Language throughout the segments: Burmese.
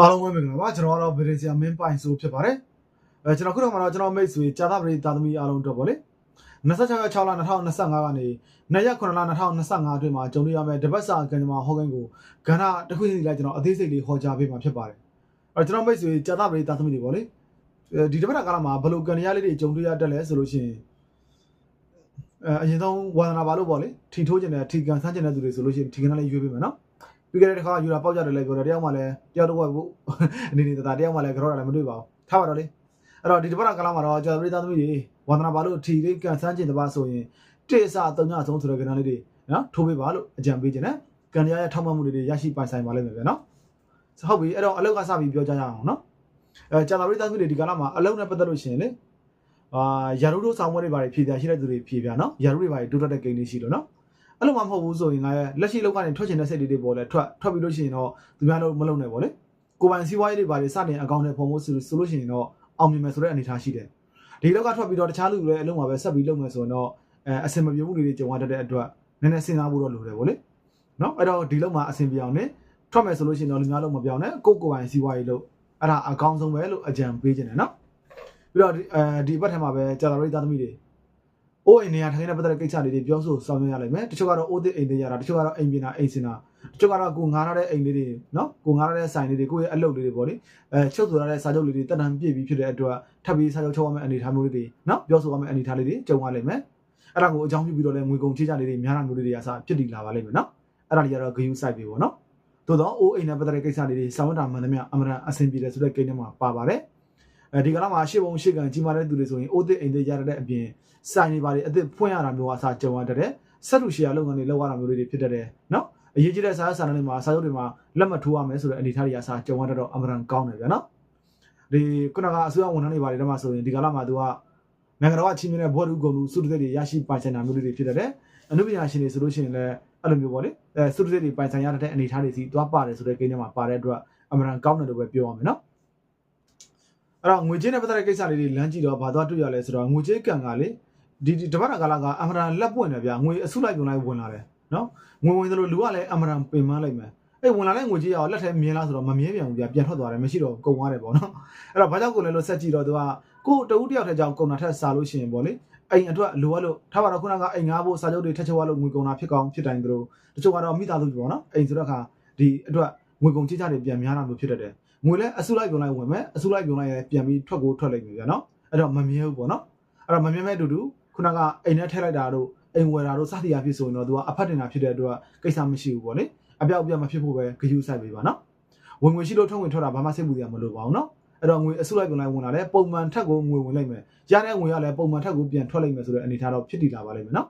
အားလုံးပဲမင်္ဂလာပါကျွန်တော်ကတော့ဗီဒီယိုဆရာမင်းပိုင်ဆိုဖြစ်ပါတယ်အဲကျွန်တော်ခုတော့မှာတော့ကျွန်တော်မိတ်ဆွေကြာသပတေးတာသမီအားလုံးအတွက်ပေါ့လေ26ရက်6လ2025ကနေ2ရက်9လ2025အတွင်းမှာကြုံတွေ့ရမယ့်တပတ်စာကံကြမ္မာဟောကိန်းကိုကဏ္ဍတစ်ခုစီလိုက်ကျွန်တော်အသေးစိတ်လေးဟောကြားပေးမှာဖြစ်ပါတယ်အဲကျွန်တော်မိတ်ဆွေကြာသပတေးတာသမီတွေပေါ့လေအဲဒီတပတ်တာကာလမှာဘယ်လိုကံရလေးတွေကြုံတွေ့ရတတ်လဲဆိုလို့ရှိရင်အဲအရင်ဆုံးဝါသနာပါလို့ပေါ့လေထီထိုးကျင်တဲ့ထီကန်ဆန်းကျင်တဲ့သူတွေဆိုလို့ရှိရင်ထီကန်လေးရွေးပေးမယ်နော် ပြီးခဲ့တဲ့တစ်ခါယူတာပေါက်ကြတယ်လည်းပြောတယ်တယောက်မှလည်းတယောက်တော့ဘူးအနေနဲ့တသားတယောက်မှလည်းကြောတာလည်းမတွေ့ပါဘူးထားပါတော့လေအဲ့တော့ဒီတစ်ပတ်ကလာမှာတော့ကျွန်တော်ပြည်သားသမီးတွေဝန္ဒနာပါလို့ထီလေးကန်ဆန်းကျင်တစ်ပါဆိုရင်တိအစအသုံးညဆုံးဆိုတဲ့ကဏ္ဍလေးတွေနော်ထိုးပေးပါလို့အကြံပေးခြင်းနဲ့ကန်ရရဲ့ထောက်မှတ်မှုတွေရရှိပိုင်ဆိုင်ပါလိမ့်မယ်ဗျနော်ဟုတ်ပြီအဲ့တော့အလောက်ကစပြီးပြောကြရအောင်နော်အဲကျွန်တော်ပြည်သားသမီးတွေဒီကလာမှာအလောက်နဲ့ပတ်သက်လို့ရှိရင်လေအာယာရုတို့ဆောင်ဝဲတွေပါဖြည့်ပြရှိတဲ့သူတွေဖြည့်ပြနော်ယာရုတွေပါတိုးတက်တဲ့ဂိမ်းလေးရှိလို့နော် အဲ့လိုမှမဟုတ်ဘူးဆိုရင်ငါရဲ့လက်ရှိလောက်ကနေထွက်ချင်တဲ့စိတ်တွေပေါ်လဲထွက်ထွက်ပြီးလို့ရှိရင်တော့သူများတော့မလုံနဲ့ပေါ့လေကိုပိုင်စီးပွားရေးတွေပါလေစတင်အကောင့်နဲ့ပုံဖို့ဆိုဆိုလို့ရှိရင်တော့အောင်မြင်မယ်ဆိုတဲ့အနေအထားရှိတယ်ဒီလောက်ကထွက်ပြီးတော့တခြားလူတွေလည်းအလုံးမှာပဲဆက်ပြီးလုပ်မယ်ဆိုရင်တော့အဲအဆင်မပြေမှုတွေကြုံရတတ်တဲ့အတွက်နည်းနည်းစဉ်းစားဖို့တော့လိုတယ်ပေါ့လေနော်အဲ့တော့ဒီလောက်မှာအဆင်ပြေအောင်နဲ့ထွက်မယ်ဆိုလို့ရှိရင်တော့လူများလုံးမပြောင်းနဲ့ကိုကိုပိုင်စီးပွားရေးလို့အဲ့ဒါအကောင်းဆုံးပဲလို့အကြံပေးခြင်းတယ်နော်ပြီးတော့အဲဒီဘက်ထက်မှာပဲကြာတာရိသားသမီးတွေ အိုးအိမ်နေရာထိုင်တဲ့ပတ်သက်တဲ့ကိစ္စတွေပြောဆိုဆောင်ရွက်ရလိမ့်မယ်တချို့ကတော့အိုးသစ်အိမ်တွေရတာတချို့ကတော့အိမ်ပြင်တာအိမ်စင်တာတချို့ကတော့ကိုငားရတဲ့အိမ်လေးတွေနော်ကိုငားရတဲ့ဆိုင်လေးတွေကိုယ့်ရဲ့အလုပ်လေးတွေပေါ့လေအဲချုပ်ဆိုရတဲ့စာချုပ်လေးတွေတက်တန်ပြည့်ပြီးဖြစ်တဲ့အတွက်ထပ်ပြီးစာချုပ်ချုပ်ရမယ့်အနေအထားမျိုးလေးတွေနော်ပြောဆိုရမယ့်အနေအထားလေးတွေကြုံရလိမ့်မယ်အဲ့ဒါကိုအကြောင်းပြုပြီးတော့လည်းငွေကုန်ချေးကြလေးတွေများတာမျိုးလေးတွေအစားဖြစ်တည်လာပါလိမ့်မယ်နော်အဲ့ဒါတွေကတော့ဂယူဆိုင်ပြီပေါ့နော်သို့တော့အိုးအိမ်နဲ့ပတ်သက်တဲ့ကိစ္စလေးတွေဆောင်ရွက်တာမှန်သမျှအမှန်တန်အဆင်ပြေတယ်ဆိုတဲ့ကိန်းထဲမှာပါပါတယ် အဲဒီကလာမှာရှေ့ဘုံရှေ့ကန်ကြီးမားတဲ့သူတွေဆိုရင်အိုးသစ်အိမ်တွေရတဲ့အပြင်စိုင်တွေပါတွေအစ်စ်ဖွင့်ရတာမျိုးအစားကြုံရတဲ့ဆက်လူရှီယာလုပ်ငန်းတွေလုပ်ရတာမျိုးတွေဖြစ်တတ်တယ်နော်အရေးကြီးတဲ့စာစာနယ်တွေမှာစာချုပ်တွေမှာလက်မှတ်ထိုးရမယ်ဆိုတဲ့အနေအထားတွေအစားကြုံရတတ်တော့အမှန်တန်ကောင်းတယ်ဗျာနော်ဒီခုနကအစိုးရဝန်ထမ်းတွေပါတွေတမှာဆိုရင်ဒီကလာမှာသူကနိုင်ငံတော်ကချင်းမြတဲ့ဘောဓုကုံလူစုတသက်တွေရရှိပိုင်ဆိုင်တာမျိုးတွေဖြစ်တတ်တယ်အနုပညာရှင်တွေဆိုလို့ရှိရင်လည်းအဲ့လိုမျိုးပေါ့လေအဲစုတသက်တွေပိုင်ဆိုင်ရတဲ့အနေအထားတွေစီသွားပါတယ်ဆိုတဲ့ကိန်းထဲမှာပါတဲ့အတွက်အမှန်တန်ကောင်းတယ်လို့ပဲပြောရမယ်နော် အဲ့တော့ငွေကြေးနဲ့ပတ်သက်တဲ့ကိစ္စလေးတွေလမ်းကြည့်တော့ဘာသွားတွေ့ရလဲဆိုတော့ငွေကြေးကံကလေဒီဒီတပတ်တာကာလကအမရန်လက်ပွင့်တယ်ဗျာငွေအစုလိုက်ပြုံလိုက်ဝင်လာတယ်နော်ငွေဝင်သလိုလူကလည်းအမရန်ပင်မလိုက်မယ်အဲ့ဝင်လာတဲ့ငွေကြီးရောလက်ထဲမြင်လားဆိုတော့မမြင်ပြန်ဘူးဗျာပြန်ထွက်သွားတယ်မရှိတော့ကုန်သွားတယ်ပေါ့နော်အဲ့တော့ဘာကြောင့်ကုန်လဲလို့ဆက်ကြည့်တော့သူကကိုတဦးတယောက်ထဲကြောင့်ကုန်တာထက်စားလို့ရှိရင်ပေါ့လေအိမ်အတွက်လိုအပ်လို့ထားပါတော့ခုနကအိမ်ငားဖို့စာချုပ်တွေထက်ချောရလို့ငွေကုန်တာဖြစ်ကောင်းဖြစ်တိုင်းတို့တချို့ကတော့မိသားစုပေါ့နော်အိမ်ဆိုတော့ခါဒီအတွက်ငွေကုန်ချစ်ချတွေပြန်များတာမျိုးဖြစ်တတ်တယ် ငွေလည်းအစုလိုက်ပြုံလိုက်ဝင်မယ်အစုလိုက်ပြုံလိုက်ရပြန်ပြီးထွက်ကိုထွက်လိုက်ပြီဗျာနော်အဲ့တော့မမြင်ဘူးပေါ့နော်အဲ့တော့မမြင်မဲ့အတူတူခုနကအိမ်ထဲထည့်လိုက်တာတို့အိမ်ဝယ်တာတို့စသည်အဖြစ်ဆိုရင်တော့သူကအဖတ်တင်တာဖြစ်တဲ့အတွက်ကိစ္စမရှိဘူးပေါ့လေအပြောက်အပြက်မဖြစ်ဖို့ပဲဂယူဆိုင်ပေးပါနော်ဝင်ငွေရှိလို့ထုတ်ဝင်ထွက်တာဘာမှစိတ်ပူရမလို့ပါဘူးနော်အဲ့တော့ငွေအစုလိုက်ကုန်လိုက်ဝင်လာတယ်ပုံမှန်ထက်ကိုငွေဝင်လိုက်မယ်ရတဲ့ငွေကလည်းပုံမှန်ထက်ကိုပြန်ထွက်လိုက်မယ်ဆိုတဲ့အနေအထားတော့ဖြစ်တည်လာပါလိမ့်မယ်နော်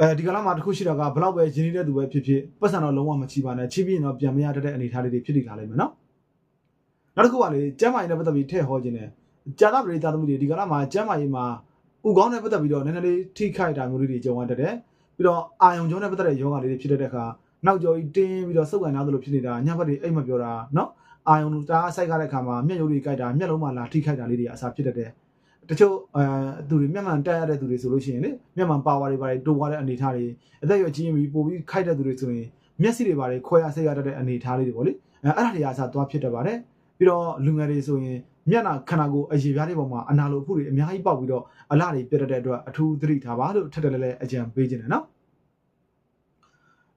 အဲဒီကလာမှာတစ်ခုရှိတာကဘလောက်ပဲရင်းနှီးတဲ့သူပဲဖြစ်ဖြစ်ပတ်စံတော့လုံးဝမချီပါနဲ့ချီးပြီးရင်တော့ပြန်မရတတ်တဲ့အနေအထားလေးတွေဖြစ်တည်လာလိမ့်မယ်နော်နောက်တစ်ခုကလေကျမ်းမာရေးနဲ့ပတ်သက်ပြီးထည့်ဟောခြင်းနဲ့ကြာသပတေးသားသမီးတွေဒီကလာမှာကျမ်းမာရေးမှာဥကောင်းနဲ့ပတ်သက်ပြီးတော့နည်းနည်းလေးထိခိုက်တာမျိုးတွေကြုံရတတ်တယ်ပြီးတော့အာယုံကြောနဲ့ပတ်သက်တဲ့ယောဂလေးတွေဖြစ်တဲ့အခါနောက်ကြောကြီးတင်းပြီးတော့စုပ်ကန်သားသလိုဖြစ်နေတာညဘက်တွေအိတ်မပြောတာနော်အာယုံတားဆိုင်ကားတဲ့အခါမှာမျက်ရုပ်တွေကြိုက်တာမျက်လုံးမှာလာထိခိုက်တာလေးတွေအစားဖြစ်တတ်တယ် တချို့အဲသူတွေမျက်မှန်တက်ရတဲ့သူတွေဆိုလို့ရှိရင်လေမျက်မှန်ပါဝါတွေပါတယ်တိုးသွားတဲ့အနေအထားတွေအသက်ရွယ်ကြီးရင်ပြီးပိုပြီးခိုက်တဲ့သူတွေဆိုရင်မျက်စိတွေပါတယ်ခွဲရစိတ်ရတတ်တဲ့အနေအထားလေးတွေပေါ့လေအဲအဲ့ဒါတွေအစားသွားဖြစ်တတ်ပါတယ်ပြီးတော့လူငယ်တွေဆိုရင်မျက်နှာခန္ဓာကိုယ်အရေပြားတွေပေါ်မှာအနာလိုအဖို့တွေအများကြီးပေါက်ပြီးတော့အလားတွေပြတ်တတ်တဲ့အတွက်အထူးသတိထားပါလို့ထပ်တယ်လည်းအကြံပေးခြင်းတယ်နော်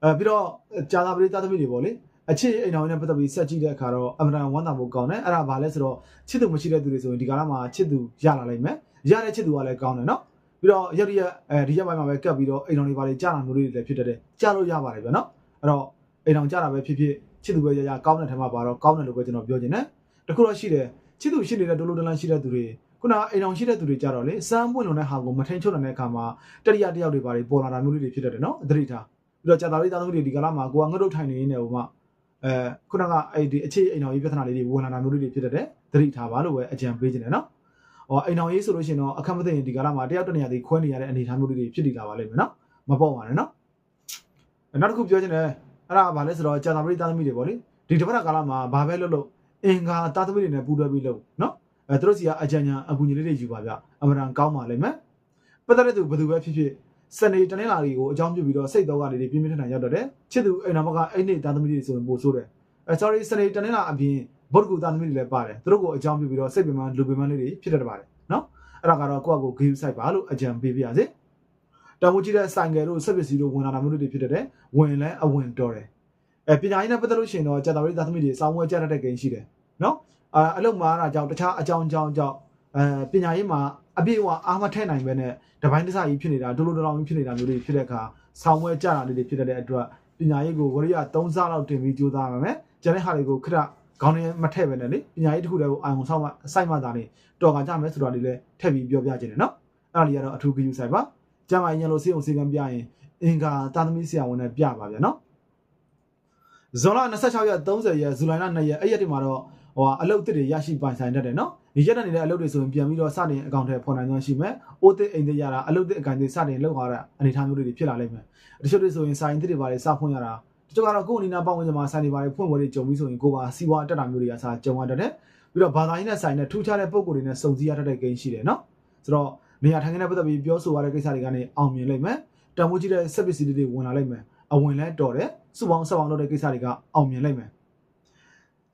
အဲပြီးတော့ကြာသာပရိသတ်သမီးတွေပေါ့လေ အချစ်အိမ်တော်နဲ့ပတ်သက်ပြီးဆက်ကြည့်တဲ့အခါတော့အမှန်တန်ဝမ်းသာဖို့ကောင်းတယ်အဲ့ဒါဘာလဲဆိုတော့ချစ်သူမရှိတဲ့သူတွေဆိုရင်ဒီကာလမှာချစ်သူရလာလိမ့်မယ်ရတဲ့ချစ်သူကလည်းကောင်းတယ်နော်ပြီးတော့ရက်ရက်အဲဒီရက်ပိုင်းမှာပဲကပ်ပြီးတော့အိမ်တော်တွေပါလေကြာတာမျိုးတွေလည်းဖြစ်တတ်တယ်ကြာလို့ရပါတယ်ဗျာနော်အဲ့တော့အိမ်တော်ကြာတာပဲဖြစ်ဖြစ်ချစ်သူပဲရရကောင်းတဲ့ထက်မှပါတော့ကောင်းတယ်လို့ပဲကျွန်တော်ပြောချင်တယ်တခုတော့ရှိတယ်ချစ်သူရှိနေတဲ့ဒိုလိုဒလန်ရှိတဲ့သူတွေခုနအိမ်အောင်ရှိတဲ့သူတွေကြတော့လေစမ်းပွင့်လုံတဲ့ဟာကိုမထိန်ချုပ်နိုင်တဲ့အခါမှာတရိယာတယောက်တွေပါလေပေါ်လာတာမျိုးလေးတွေဖြစ်တတ်တယ်နော်သတိထားပြီးတော့ကြာတာလေးသားသမီးတွေဒီကလာမှာကိုကငှက်တို့ထိုင်နေနေဟိုမှာ အဲခုနကအဲ့ဒီအခြေအိမ်အောင်ရေးပြဿနာလေးတွေဝင်လာတာမျိုးလေးတွေဖြစ်တတ်တယ်သတိထားပါလို့ပဲအကြံပေးခြင်းတယ်နော်ဟောအိမ်အောင်ရေးဆိုလို့ရှိရင်တော့အခက်မသိရင်ဒီကလာမှာတယောက်တစ်နေရာစီခွဲနေရတဲ့အနေအထားမျိုးလေးတွေဖြစ်တည်လာပါလိမ့်မယ်နော်မပေါ့ပါနဲ့နော်နောက်တစ်ခုပြောချင်တယ်အဲ့ဒါကဘာလဲဆိုတော့ကြာတာပရိသတ်သမီးတွေပေါ့လေဒီတစ်ပတ်ကာလမှာဘာပဲလုပ်လို့အင်္ဂါသားသမီးတွေနဲ့ပူးတွဲပြီးလုပ်နော်အဲသူတို့စီကအကြံဉာဏ်အကူအညီလေးတွေယူပါဗျအမှန်တန်ကောင်းပါလိမ့်မယ်ပတ်သက်တဲ့သူဘယ်သူပဲဖြစ်ဖြစ် စနေတနင်္လာရီကိုအကြောင်းပြုပြီးတော့စိတ်တော့ကလေးတွေပြင်းပြင်းထန်ထန်ရောက်တော့တယ်ချစ်သူအိမ်တော်ဘက်ကအိမ်နေသားသမီးတွေဆိုရင်ပို့ဆိုးတယ်အဲ sorry စနေတနင်္လာအပြင်ဗုဒ္ဓဂူသားသမီးတွေလည်းပါတယ်သူတို့ကိုအကြောင်းပြုပြီးတော့စိတ်ပင်ပန်းလူပင်ပန်းလေးတွေဖြစ်တတ်ပါတယ်နော်အဲ့ဒါကတော့ကိုယ့်အကို game site ပါလို့အကြံပေးပြရစေတမိုးကြီးတဲ့ဆိုင်ကယ်တို့ဆက်ပစ္စည်းတို့ဝင်လာတာမျိုးတွေဖြစ်တတ်တယ်ဝင်လဲအဝင်တော်တယ်အဲပညာရေးနဲ့ပတ်သက်လို့ရှိရင်တော့ကြာတာရီသားသမီးတွေစောင်းဝဲကြတတ်တဲ့ game ရှိတယ်နော်အာအလုပ်မှားတာကြောင့်တခြားအကြောင်းအကြောင်းကြောင့် အဲပညာရေးမှာအပြည့်အဝအားမထည့်နိုင်ပဲနဲ့တပိုင်းတစကြီးဖြစ်နေတာဒုလိုဒလောင်ကြီးဖြစ်နေတာမျိုးတွေဖြစ်တဲ့အခါဆောင်းဝဲကြတာလေးတွေဖြစ်တဲ့အတွက်ပညာရေးကိုဝရိယ3စားလောက်တင်ပြီးကြိုးစားရမယ်ကျန်တဲ့ဟာတွေကိုခရခေါင်းထဲမထည့်ပဲနဲ့လေပညာရေးတစ်ခုတည်းကိုအာရုံဆောက်မှစိုက်မှသာနေတော်ကကြမယ်ဆိုတာလေးလည်းထည့်ပြီးပြောပြခြင်းတယ်နော်အဲ့ဒါလေးကတော့အထူးဂရုစိုက်ပါကျမရင်လို့စေအောင်စေကံပြရင်အင်္ဂါတာသမီဆရာဝန်နဲ့ပြပါဗျာနော်ဇွန်လ26ရက်30ရက်ဇူလိုင်လ2ရက်အဲ့ရက်ဒီမှာတော့ဟိုအလုပ်တစ်တွေရရှိပိုင်ဆိုင်တတ်တယ်နော် ဒီရက်နေတဲ့အလုပ်တွေဆိုရင်ပြန်ပြီးတော့စတင်အကောင့်ထဲပေါ်နိုင်သွားရှိမယ်။အိုးတစ်အိမ်တွေရတာအလုပ်တစ်အကန့်တွေစတင်လောက်သွားတာအနေအထားမျိုးတွေဖြစ်လာလိမ့်မယ်။တချို့တွေဆိုရင်စိုင်းတစ်တွေပါလေစဖွင့်ရတာတချို့ကတော့ကိုယ်အနေနဲ့ပတ်ဝန်းကျင်မှာစိုင်းတွေပါလေဖွင့်ဝယ်တွေကြုံပြီးဆိုရင်ကိုယ်ပါစီဝါတက်တာမျိုးတွေကစကြုံရတတ်တယ်။ပြီးတော့ဘာသာရေးနဲ့စိုင်းနဲ့ထူးခြားတဲ့ပုံကိုယ်တွေနဲ့စုံစည်းရတတ်တဲ့ဂိမ်းရှိတယ်နော်။ဆိုတော့နေရာထိုင်ခင်းနဲ့ပတ်သက်ပြီးပြောဆိုရတဲ့ကိစ္စတွေကနေအောင်မြင်လိမ့်မယ်။တန်ဖိုးကြီးတဲ့ service တွေဝင်လာလိမ့်မယ်။အဝင်လဲတော်တယ်။စုပေါင်းဆက်ပေါင်းလုပ်တဲ့ကိစ္စတွေကအောင်မြင်လိမ့်မယ်။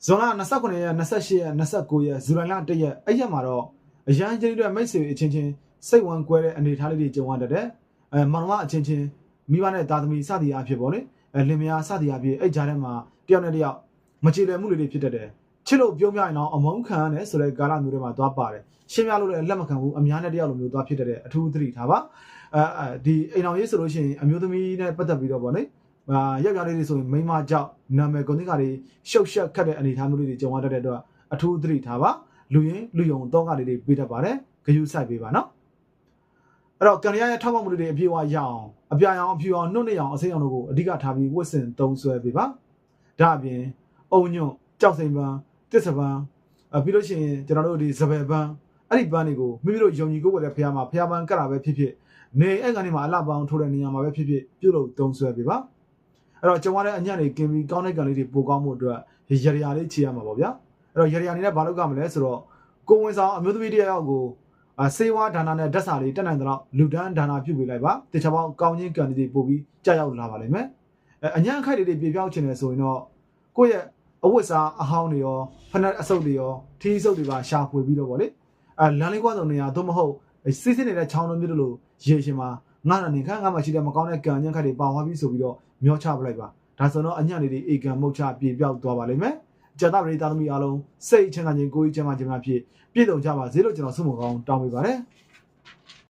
ဇွန်လ29ရက်28ရက်29ရက်ဇူလိုင်လ1ရက်အဲ့ရက်မှာတော့အရန်ချင်းတွေမိတ်ဆွေအချင်းချင်းစိတ်ဝင်ကွဲတဲ့အနေအထားလေးတွေကြုံရတတ်တယ်အဲမောင်နှမအချင်းချင်းမိဘနဲ့သားသမီးစသည်အဖြစ်ပေါ့လေအဲလင်မယားစသည်အဖြစ်အဲ့ကြားထဲမှာတယောက်နဲ့တယောက်မချေလည်မှုလေးတွေဖြစ်တတ်တယ်ချစ်လို့ပြောပြရင်တော့အမုန်းခံရတယ်ဆိုတဲ့ကာလမျိုးတွေမှာသွားပါတယ်ရှင်းပြလို့လည်းလက်မခံဘူးအများနဲ့တယောက်လိုမျိုးသွားဖြစ်တတ်တဲ့အထူးသတိထားပါအဲဒီအိမ်အောင်ရေးဆိုလို့ရှိရင်အမျိုးသမီးနဲ့ပတ်သက်ပြီးတော့ပေါ့လေ အာရက်ပြလေးတွေဆိုရင်မိန်းမကြောက်နာမည်ကုန်သစ်ကတွေရှုပ်ရှက်ခတ်တဲ့အနေအထားမျိုးလေးတွေကြုံရတတ်တဲ့အတွက်အထူးသတိထားပါလူရင်လူယုံတော့ကလေးတွေပေးတတ်ပါတယ်ဂယုစိုက်ပေးပါနော်အဲ့တော့ကံရရဲ့ထောက်ပံ့မှုတွေအပြည့်အဝရအောင်အပြာရောင်အဖြူအောင်နှုတ်နေအောင်အစိမ်းအောင်တို့ကိုအဓိကထားပြီးဝတ်ဆင်သုံးဆွဲပေးပါဒါအပြင်အုံညွန့်ကြောက်စိမ်ပန်းတစ်စပန်းအပြီးလို့ရှိရင်ကျွန်တော်တို့ဒီစပယ်ပန်းအဲ့ဒီပန်းတွေကိုမိမိတို့ယုံကြည်ကိုယ်ကိုယ်တဲ့ဖះမှာဖះပန်းကတ်တာပဲဖြစ်ဖြစ်နေအဲ့ကနေမှာအလှပန်းထိုးတဲ့နေရာမှာပဲဖြစ်ဖြစ်ပြုတ်လို့သုံးဆွဲပေးပါ အဲ့တော့ကျွန်တော်လည်းအညံ့နေกินပြီးကောင်းတဲ့ကံလေးတွေပိုကောင်းမှုအတွက်ရရရာလေးချေရမှာပေါ့ဗျာအဲ့တော့ရရရာနေနဲ့ဘာလုပ်ကြမလဲဆိုတော့ကိုဝင်ဆောင်အမျိုးသမီးတယောက်ကိုအစေဝါဒါနာနဲ့ဓာတ်စာလေးတက်နိုင်တော့လူဒန်းဒါနာပြုပေးလိုက်ပါတခြားပေါင်းကောင်းချင်းကံတွေပို့ပြီးကြာရောက်လာပါလိမ့်မယ်အဲအညံ့ခိုက်တွေပြေပြောင်းချင်တယ်ဆိုရင်တော့ကိုယ့်ရဲ့အဝတ်စားအဟောင်းတွေရောဖနက်အဆုပ်တွေရောထီးဆုပ်တွေပါရှာဖွေပြီးတော့ဗောလေအဲလမ်းလေးကွာစုံနေရသို့မဟုတ်စစ်စစ်နေတဲ့ချောင်းလုံးမျိုးတို့လိုရေရှင်မှာငါနဲ့ခန့်ငါမှရှိတဲ့မကောင်းတဲ့ကံညံ့ခိုက်တွေပါသွားပြီးဆိုပြီးတော့ မျောချပလိုက်ပါဒါဆိုတော့အညံ့လေးတွေအေကံမုတ်ချပြေပြောက်သွားပါလိမ့်မယ်ကျန်တဲ့ပရိသတ်သမီးအားလုံးစိတ်ချမ်းသာခြင်းကိုယ်ကြီးချမ်းသာခြင်းများဖြင့်ပြည့်စုံကြပါစေလို့ကျွန်တော်ဆုမကောင်းတောင်းပေးပါတယ်